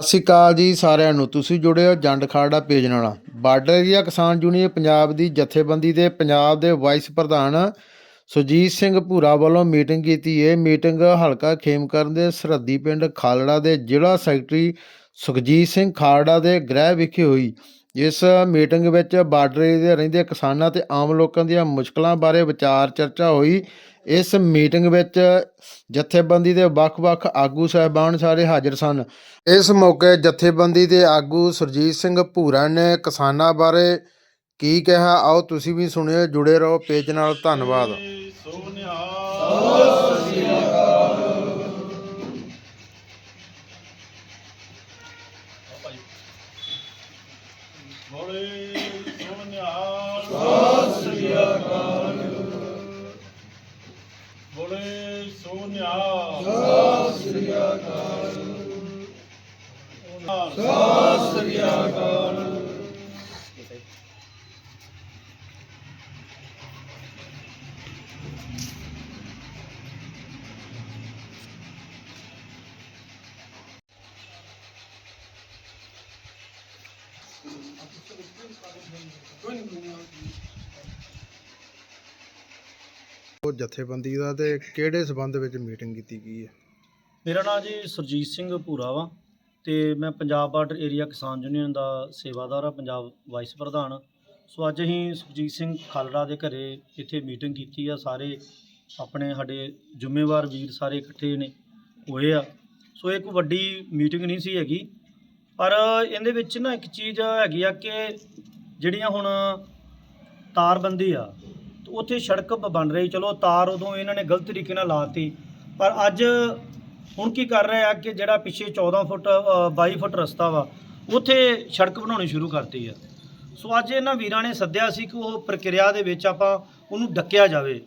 ਸਤਿ ਸ਼੍ਰੀ ਅਕਾਲ ਜੀ ਸਾਰਿਆਂ ਨੂੰ। ਤੁਸੀਂ ਜੁੜੇ ਹੋ ਜੰਡ ਖਾੜਾ ਪੇਜ ਨਾਲ। Border area Kisan union Punjab ਦੀ ਜਥੇਬੰਦੀ ਦੇ ਪੰਜਾਬ ਦੇ ਵਾਈਸ ਪ੍ਰਧਾਨ ਸੁਜੀਤ ਸਿੰਘ ਭੂਰਾ ਵੱਲੋਂ ਮੀਟਿੰਗ ਕੀਤੀ ਹੈ। ਮੀਟਿੰਗ ਹਲਕਾ ਖੇਮਕਰਨ ਦੇ ਸਰਹੱਦੀ ਪਿੰਡ ਖਾਲੜਾ ਦੇ ਜ਼ਿਲ੍ਹਾ ਸੈਕਟਰੀ ਸੁਖਜੀਤ ਸਿੰਘ ਖਾਲੜਾ ਦੇ ਗ੍ਰਹਿ ਵਿਖੇ ਹੋਈ। ਇਸ ਮੀਟਿੰਗ ਵਿੱਚ ਬਾਰਡਰ ਏਰੀਆ ਦੇ ਰਹਿੰਦੇ ਕਿਸਾਨਾਂ ਤੇ ਆਮ ਲੋਕਾਂ ਦੀਆਂ ਮੁਸ਼ਕਲਾਂ ਬਾਰੇ ਵਿਚਾਰ ਚਰਚਾ ਹੋਈ। ਇਸ ਮੀਟਿੰਗ ਵਿੱਚ ਜਥੇਬੰਦੀ ਦੇ ਵੱਖ-ਵੱਖ ਆਗੂ ਸਹਿਬਾਨ ਸਾਰੇ ਹਾਜ਼ਰ ਸਨ। ਇਸ ਮੌਕੇ ਜਥੇਬੰਦੀ ਦੇ ਆਗੂ ਸੁਰਜੀਤ ਸਿੰਘ ਭੂਰਾ ਨੇ ਕਿਸਾਨਾਂ ਬਾਰੇ ਕੀ ਕਿਹਾ, ਆਓ ਤੁਸੀਂ ਵੀ ਸੁਣਿਓ, ਜੁੜੇ ਰਹੋ ਪੇਜ ਨਾਲ, ਧੰਨਵਾਦ। ਬੋਲੇ ਸੋਨਿਹਾਲ ਸਤਿ ਸ੍ਰੀ ਅਕਾਲ। ਬੋਲੇ ਸੋਨਿਹਾਲ ਸਤਿ ਸ੍ਰੀ ਅਕਾਲ ਸਤਿ ਸ੍ਰੀ ਅਕਾਲ। ਉਹ ਜਥੇਬੰਦੀ ਦਾ ਤੇ ਕਿਹੜੇ ਸਬੰਧ ਵਿੱਚ ਮੀਟਿੰਗ ਕੀਤੀ ਗਈ ਹੈ? ਮੇਰਾ ਨਾਮ ਜੀ ਸੁਰਜੀਤ ਸਿੰਘ ਭੂਰਾ ਵਾ ਤੇ ਮੈਂ Punjab border area Kisan union ਦਾ ਸੇਵਾਦਾਰ ਆ ਪੰਜਾਬ ਵਾਈਸ ਪ੍ਰਧਾਨ। ਸੋ ਅੱਜ ਅਸੀਂ ਸੁਖਜੀਤ ਸਿੰਘ ਖਾਲੜਾ ਦੇ ਘਰੇ ਇੱਥੇ ਮੀਟਿੰਗ ਕੀਤੀ ਆ। ਸਾਰੇ ਆਪਣੇ ਸਾਡੇ ਜ਼ਿੰਮੇਵਾਰ ਵੀਰ ਸਾਰੇ ਇਕੱਠੇ ਨੇ, ਹੋਏ ਆ। ਸੋ ਇੱਕ ਵੱਡੀ ਮੀਟਿੰਗ ਨਹੀਂ ਸੀ ਹੈਗੀ, ਪਰ ਇਹਦੇ ਵਿੱਚ ਨਾ ਇੱਕ ਚੀਜ਼ ਹੈਗੀ ਆ ਕਿ ਜਿਹੜੀਆਂ ਹੁਣ ਤਾਰਬੰਦੀ ਆ ਉੱਥੇ ਸੜਕ ਬਣ ਰਹੀ ਚਲੋ ਤਾਰ ਉਦੋਂ ਇਹਨਾਂ ਨੇ ਗਲਤ ਤਰੀਕੇ ਨਾਲ ਲਾਤੀ। ਪਰ ਅੱਜ ਹੁਣ ਕੀ ਕਰ ਰਹੇ ਆ ਕਿ ਜਿਹੜਾ ਪਿੱਛੇ 14 ਫੁੱਟ ਅ, 22 ਫੁੱਟ ਰਸਤਾ ਵਾ ਉੱਥੇ ਸੜਕ ਬਣਾਉਣੀ ਸ਼ੁਰੂ ਕਰਤੀ ਆ। ਸੋ ਅੱਜ ਇਹਨਾਂ ਵੀਰਾਂ ਨੇ ਸੱਦਿਆ ਸੀ ਕਿ ਉਹ ਪ੍ਰਕਿਰਿਆ ਦੇ ਵਿੱਚ ਆਪਾਂ ਉਹਨੂੰ ਡੱਕਿਆ ਜਾਵੇ।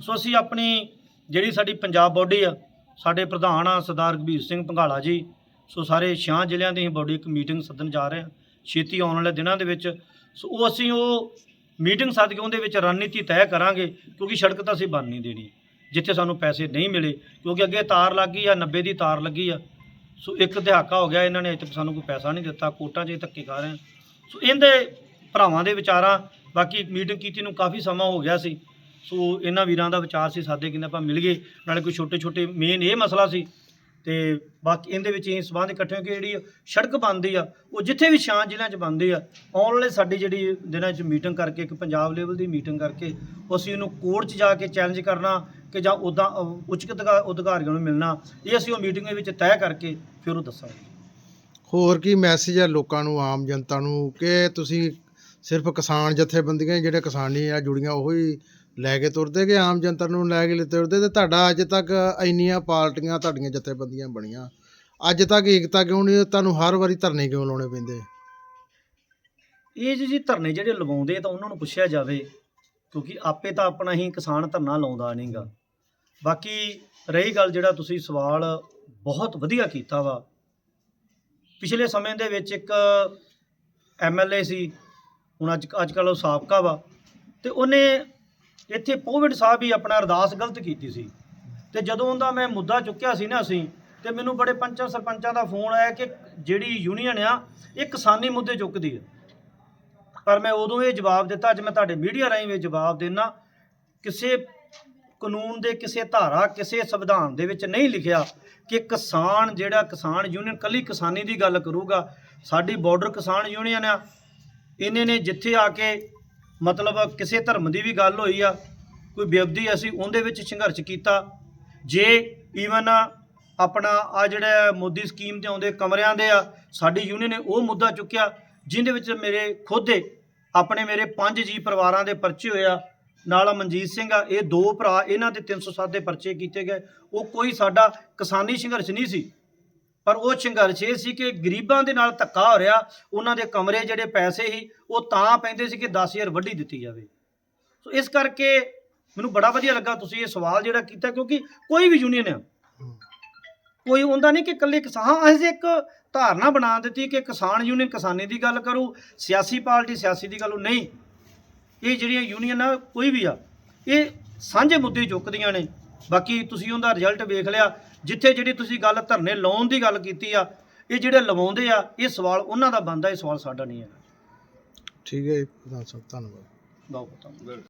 ਸੋ ਅਸੀਂ ਆਪਣੀ ਜਿਹੜੀ ਸਾਡੀ ਪੰਜਾਬ ਬੋਡੀ ਆ ਸਾਡੇ ਪ੍ਰਧਾਨ ਆ ਸਰਦਾਰ ਕਬੀਰ ਸਿੰਘ ਭੰਗਾਲਾ ਜੀ ਸੋ ਸਾਰੇ ਛਾਂ ਜ਼ਿਲ੍ਹਿਆਂ ਦੀ ਅਸੀਂ ਬੋਡੀ ਇੱਕ ਮੀਟਿੰਗ ਸੱਦਣ ਜਾ ਰਹੇ ਹਾਂ ਛੇਤੀ ਆਉਣ ਵਾਲੇ ਦਿਨਾਂ ਦੇ ਵਿੱਚ ਸੋ ਉਹ ਅਸੀਂ ਉਹ ਮੀਟਿੰਗ ਸੱਦ ਕੇ ਉਹਦੇ ਵਿੱਚ ਰਣਨੀਤੀ ਤੈਅ ਕਰਾਂਗੇ, ਕਿਉਂਕਿ ਸੜਕ ਤਾਂ ਅਸੀਂ ਬਣ ਨਹੀਂ ਦੇਣੀ ਜਿੱਥੇ ਸਾਨੂੰ ਪੈਸੇ ਨਹੀਂ ਮਿਲੇ, ਕਿਉਂਕਿ ਅੱਗੇ ਤਾਰ ਲੱਗੀ ਆ 90 ਦੀ ਤਾਰ ਲੱਗੀ ਆ। ਸੋ ਇੱਕ ਦਹਾਕਾ ਹੋ ਗਿਆ ਇਹਨਾਂ ਨੇ ਅਜੇ ਤੱਕ ਸਾਨੂੰ ਕੋਈ ਪੈਸਾ ਨਹੀਂ ਦਿੱਤਾ, ਕੋਟਾਂ 'ਚ ਇਹ ਧੱਕੇ ਖਾ ਰਹੇ ਸੋ ਇਹਦੇ ਭਰਾਵਾਂ ਦੇ ਵਿਚਾਰਾਂ, ਬਾਕੀ ਮੀਟਿੰਗ ਕੀਤੀ ਨੂੰ ਕਾਫੀ ਸਮਾਂ ਹੋ ਗਿਆ ਸੀ। ਸੋ ਇਹਨਾਂ ਵੀਰਾਂ ਦਾ ਵਿਚਾਰ ਸੀ, ਸਾਡੇ ਕਹਿੰਦੇ ਆਪਾਂ ਮਿਲ ਗਏ, ਨਾਲੇ ਕੋਈ ਛੋਟੇ ਛੋਟੇ ਮੇਨ ਇਹ ਮਸਲਾ ਸੀ ਤੇ ਬਾਕੀ ਇਹਦੇ ਵਿੱਚ ਇਹ ਸਬੰਧ ਇਕੱਠੇ ਹੋ ਕੇ ਜਿਹੜੀ ਸੜਕ ਬਣਦੀ ਆ, ਉਹ ਜਿੱਥੇ ਵੀ ਛਾਂ ਜ਼ਿਲ੍ਹਿਆਂ 'ਚ ਬਣਦੀ ਆ, ਆਉਣ ਵਾਲੇ ਸਾਡੀ ਜਿਹੜੀ ਦਿਨਾਂ 'ਚ ਮੀਟਿੰਗ ਕਰਕੇ, ਇੱਕ ਪੰਜਾਬ ਲੈਵਲ ਦੀ ਮੀਟਿੰਗ ਕਰਕੇ ਅਸੀਂ ਉਹਨੂੰ ਕੋਰਟ 'ਚ ਜਾ ਕੇ ਚੈਲੰਜ ਕਰਨਾ ਕਿ ਜਾਂ ਉਦਾਂ ਉੱਚ ਅਧਿਕਾ- ਅਧਿਕਾਰੀਆਂ ਨੂੰ ਮਿਲਣਾ, ਇਹ ਅਸੀਂ ਉਹ ਮੀਟਿੰਗ ਦੇ ਵਿੱਚ ਤੈਅ ਕਰਕੇ ਫਿਰ ਉਹ ਦੱਸਾਂਗੇ। ਹੋਰ ਕੀ ਮੈਸੇਜ ਹੈ ਲੋਕਾਂ ਨੂੰ, ਆਮ ਜਨਤਾ ਨੂੰ ਕਿ ਤੁਸੀਂ ਸਿਰਫ ਕਿਸਾਨ ਜਥੇਬੰਦੀਆਂ ਜਿਹੜੇ ਕਿਸਾਨੀ ਆ, ਜੁੜੀਆਂ, ਉਹ ਹੀ ਲੈ ਕੇ ਤੁਰਦੇ ਕਿ ਆਮ ਜਨਤਾ ਨੂੰ ਲੈ ਕੇ ਤੁਰਦੇ? ਤੇ ਤੁਹਾਡਾ ਅੱਜ ਤੱਕ ਇੰਨੀਆਂ ਪਾਰਟੀਆਂ ਤੁਹਾਡੀਆਂ ਜਥੇਬੰਦੀਆਂ ਬਣੀਆਂ। ਅੱਜ ਤੱਕ ਏਕਤਾ ਕਿਉਂ ਨਹੀਂ ਤੁਹਾਨੂੰ ਹਰ ਵਾਰੀ ਧਰਨੇ ਕਿਉਂ ਲਾਉਣੇ ਪੈਂਦੇ? ਇਹ ਜੀ ਜੀ ਧਰਨੇ ਜਿਹੜੇ ਲਵਾਉਂਦੇ ਤਾਂ ਉਹਨਾਂ ਨੂੰ ਪੁੱਛਿਆ ਜਾਵੇ, ਕਿਉਂਕਿ ਆਪੇ ਤਾਂ ਆਪਣਾ ਹੀ ਕਿਸਾਨ ਧਰਨਾ ਲਾਉਂਦਾ ਨਹੀਂਗਾ। ਬਾਕੀ ਰਹੀ ਗੱਲ ਜਿਹੜਾ ਤੁਸੀਂ ਸਵਾਲ ਬਹੁਤ ਵਧੀਆ ਕੀਤਾ ਵਾ। ਪਿਛਲੇ ਸਮੇਂ ਦੇ ਵਿੱਚ ਇੱਕ ਐਮਐਲਏ ਸੀ, ਹੁਣ ਅੱਜ ਅੱਜ ਕੱਲ੍ਹ ਉਹ ਸਾਬਕਾ ਵਾ। ਤੇ ਉਹਨੇ ਇੱਥੇ ਕੋਵਿਡ ਸਾਹਿਬ ਹੀ ਆਪਣਾ ਅਰਦਾਸ ਗਲਤ ਕੀਤੀ ਸੀ। ਤੇ ਜਦੋਂ ਉਹਦਾ ਮੈਂ ਮੁੱਦਾ ਚੁੱਕਿਆ ਸੀ ਨਾ ਅਸੀਂ, ਤੇ ਮੈਨੂੰ ਬੜੇ ਪੰਚਾਂ ਸਰਪੰਚਾਂ ਦਾ ਫੋਨ ਆਇਆ ਕਿ ਜਿਹੜੀ ਯੂਨੀਅਨ ਆ, ਇਹ ਕਿਸਾਨੀ ਮੁੱਦੇ ਚੁੱਕਦੀ ਹੈ ਪਰ ਮੈਂ ਉਦੋਂ ਇਹ ਜਵਾਬ ਦਿੱਤਾ, ਅੱਜ ਮੈਂ ਤੁਹਾਡੇ ਮੀਡੀਆ ਰਾਹੀਂ ਵੀ ਜਵਾਬ ਦੇਣਾ ਕਿਸੇ ਕਾਨੂੰਨ ਦੇ, ਕਿਸੇ ਧਾਰਾ, ਕਿਸੇ ਸੰਵਿਧਾਨ ਦੇ ਵਿੱਚ ਨਹੀਂ ਲਿਖਿਆ ਕਿ ਕਿਸਾਨ ਜਿਹੜਾ ਕਿਸਾਨ ਯੂਨੀਅਨ ਕੱਲੀ ਕਿਸਾਨੀ ਦੀ ਗੱਲ ਕਰੂਗਾ। ਸਾਡੀ ਬਾਰਡਰ ਕਿਸਾਨ ਯੂਨੀਅਨ ਆ। ਇਹਨੇ ਨੇ ਜਿੱਥੇ ਆ ਕੇ ਮਤਲਬ ਕਿਸੇ ਧਰਮ ਦੀ ਵੀ ਗੱਲ ਹੋਈ ਆ, ਕੋਈ ਵਿਅਕਤੀ ਅਸੀਂ ਉਹਦੇ ਵਿੱਚ ਸੰਘਰਸ਼ ਕੀਤਾ। ਜੇ ਈਵਨ ਆਪਣਾ ਆ ਜਿਹੜਾ ਮੋਦੀ ਸਕੀਮ ਤੇ ਆਉਂਦੇ ਕਮਰਿਆਂ ਦੇ ਆ, ਸਾਡੀ ਯੂਨੀਅਨ ਨੇ ਉਹ ਮੁੱਦਾ ਚੁੱਕਿਆ, ਜਿੰਦੇ ਵਿੱਚ ਮੇਰੇ ਖੁਦ ਦੇ, ਆਪਣੇ ਮੇਰੇ ਪੰਜ ਜੀ ਪਰਿਵਾਰਾਂ ਦੇ ਪਰਚੇ ਹੋਏ ਆ, ਨਾਲ ਮਨਜੀਤ ਸਿੰਘ ਆ, ਇਹ ਦੋ ਭਰਾ, ਇਹਨਾਂ ਦੇ 307 ਦੇ ਪਰਚੇ ਕੀਤੇ ਗਏ। ਉਹ ਕੋਈ ਸਾਡਾ ਕਿਸਾਨੀ ਸੰਘਰਸ਼ ਨਹੀਂ ਸੀ। ਪਰ ਉਹ ਸੰਘਰਸ਼ ਇਹ ਸੀ ਕਿ ਗਰੀਬਾਂ ਦੇ ਨਾਲ ਧੱਕਾ ਹੋ ਰਿਹਾ, ਉਹਨਾਂ ਦੇ ਕਮਰੇ ਜਿਹੜੇ ਪੈਸੇ ਸੀ, ਉਹ ਤਾਂ ਪੈਂਦੇ ਸੀ ਕਿ 10000 ਵੱਢੀ ਦਿੱਤੀ ਜਾਵੇ। ਸੋ ਇਸ ਕਰਕੇ ਮੈਨੂੰ ਬੜਾ ਵਧੀਆ ਲੱਗਾ ਤੁਸੀਂ ਇਹ ਸਵਾਲ ਜਿਹੜਾ ਕੀਤਾ, ਕਿਉਂਕਿ ਕੋਈ ਵੀ ਯੂਨੀਅਨ ਆ, ਕੋਈ ਹੁੰਦਾ ਨਹੀਂ ਕਿ ਇਕੱਲੇ ਕਿਸਾਨ, ਅਸੀਂ ਇੱਕ ਧਾਰਨਾ ਬਣਾ ਦਿੱਤੀ ਕਿ ਕਿਸਾਨ ਯੂਨੀਅਨ ਕਿਸਾਨੀ ਦੀ ਗੱਲ ਕਰੂ, ਸਿਆਸੀ ਪਾਰਟੀ ਸਿਆਸੀ ਦੀ ਗੱਲ ਨਹੀਂ। ਇਹ ਜਿਹੜੀਆਂ ਯੂਨੀਅਨ ਆ, ਕੋਈ ਵੀ ਆ, ਇਹ ਸਾਂਝੇ ਮੁੱਦੇ ਚੁੱਕਦੀਆਂ ਨੇ। ਬਾਕੀ ਤੁਸੀਂ ਉਹਦਾ ਰਿਜ਼ਲਟ ਵੇਖ ਲਿਆ ਜਿੱਥੇ ਜਿਹੜੀ ਤੁਸੀਂ ਗੱਲ ਧਰਨੇ ਲਾਉਣ ਦੀ ਗੱਲ ਕੀਤੀ ਆ ਇਹ ਜਿਹੜੇ ਲਵਾਉਂਦੇ ਆ ਇਹ ਸਵਾਲ ਉਹਨਾਂ ਦਾ ਬਣਦਾ ਇਹ ਸਵਾਲ ਸਾਡਾ ਨਹੀਂ ਹੈਗਾ। ਠੀਕ ਹੈ ਜੀ ਪ੍ਰਧਾਨ ਸਾਹਿਬ ਧੰਨਵਾਦ। ਬਹੁਤ ਬਹੁਤ ਧੰਨਵਾਦ।